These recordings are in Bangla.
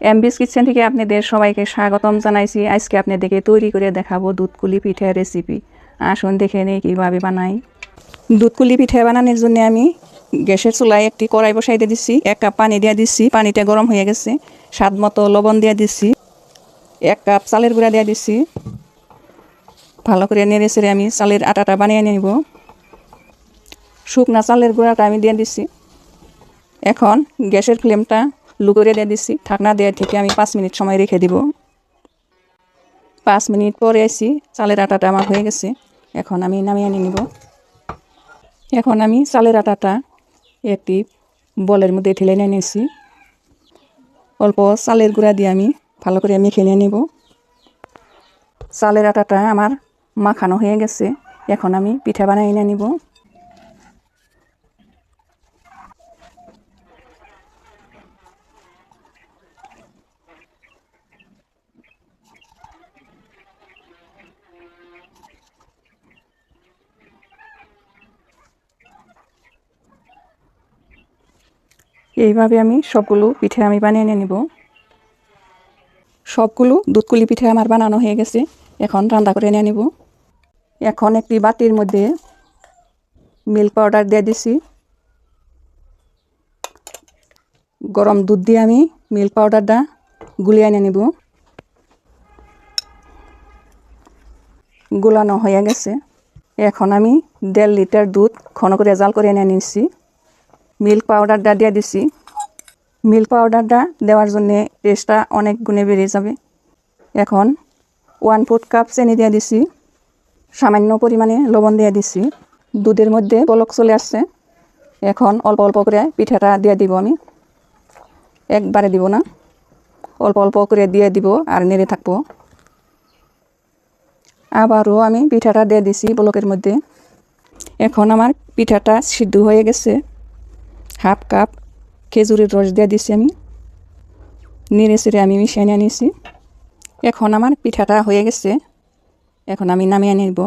এমবিস কিচেন থেকে আপনাদের সবাইকে স্বাগতম জানাইছি। আজকে আপনাদেরকে তৈরি করে দেখাবো দুধকুলি পিঠের রেসিপি আসুন দেখে নিই কীভাবে বানাই। দুধকুলি পিঠে বানানোর জন্য আমি গ্যাসের চুলায় একটি কড়াই বসাই দিয়ে দিচ্ছি এক কাপ পানি দিয়ে দিচ্ছি পানিটা গরম হয়ে গেছে। স্বাদ মতো লবণ দিয়ে দিচ্ছি এক কাপ চালের গুঁড়া দিয়ে দিচ্ছি ভালো করে নেড়ে চেড়ে আমি চালের আটাটা বানিয়ে নেব। শুকনা চালের গুঁড়াটা আমি দিয়ে দিচ্ছি এখন গ্যাসের ফ্লেমটা লো করে দিয়ে দিচ্ছি ঢাকনা দেওয়ার থেকে আমি পাঁচ মিনিট সময় রেখে দিব। পাঁচ মিনিট পরে আসি চালের আটাটা আমার হয়ে গেছে, এখন আমি নামিয়ে আনি নিব। এখন আমি চালের আটাটা একটি বলের মধ্যে ঠেলে নিয়ে নিয়েছি অল্প চালের গুঁড়া দিয়ে আমি ভালো করে মেখে নিয়ে নেব। চালের আটাটা আমার মাখানো হয়ে গেছে, এখন আমি পিঠা বানিয়ে নিয়ে নিব। এইভাবে আমি সবগুলো পিঠে আমি বানিয়ে নিয়ে নিব। সবগুলো দুধকুলি পিঠে আমার বানানো হয়ে গেছে। এখন রান্না করে নিয়ে নিব। এখন একটি বাটির মধ্যে মিল্ক পাউডার দিয়ে দিছি। গরম দুধ দিয়ে আমি মিল্ক পাউডারটা গুলিয়ে এনে নিব। গুলানো হয়ে গেছে। এখন আমি দেড় লিটার দুধ ঘন করে জাল করে এনে নিচ্ছি মিল্ক পাউডারটা দিয়ে দিছি। মিল্ক পাউডারটা দেওয়ার জন্যে টেস্টটা অনেক গুণে বেড়ে যাবে। এখন ওয়ান ফোর্থ কাপ চিনি দিয়ে দিছি। সামান্য পরিমাণে লবণ দিয়ে দিছি। দুধের মধ্যে পলক চলে আসছে। এখন অল্প অল্প করে পিঠাটা দিয়ে দিব আমি। একবারে দিব না। অল্প অল্প করে দিয়ে দিব আর নেড়ে থাকব। আবারও আমি পিঠাটা দিয়ে দিছি বলকের মধ্যে। এখন আমার পিঠাটা সিদ্ধ হয়ে গেছে। হাফ কাপ খেজুরের রস দিয়ে দিছি আমি। নেড়ে চেড়ে আমি মিশিয়ে নিয়ে নিয়েছি এখন আমার পিঠাটা হয়ে গেছে। এখন আমি নামিয়ে নিব।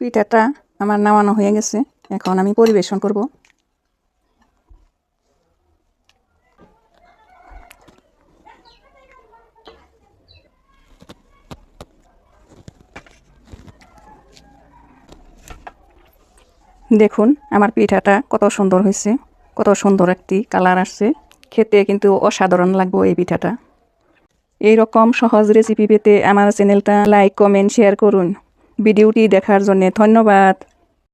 পিঠাটা আমার নামানো হয়ে গেছে। এখন আমি পরিবেশন করব। দেখুন, আমার পিঠাটা কত সুন্দর হয়েছে। কত সুন্দর একটি কালার আসছে। খেতে কিন্তু অসাধারণ লাগবো এই পিঠাটা। এই রকম সহজ রেসিপি পেতে আমার চ্যানেলটা লাইক কমেন্ট শেয়ার করুন। ভিডিওটি দেখার জন্য ধন্যবাদ।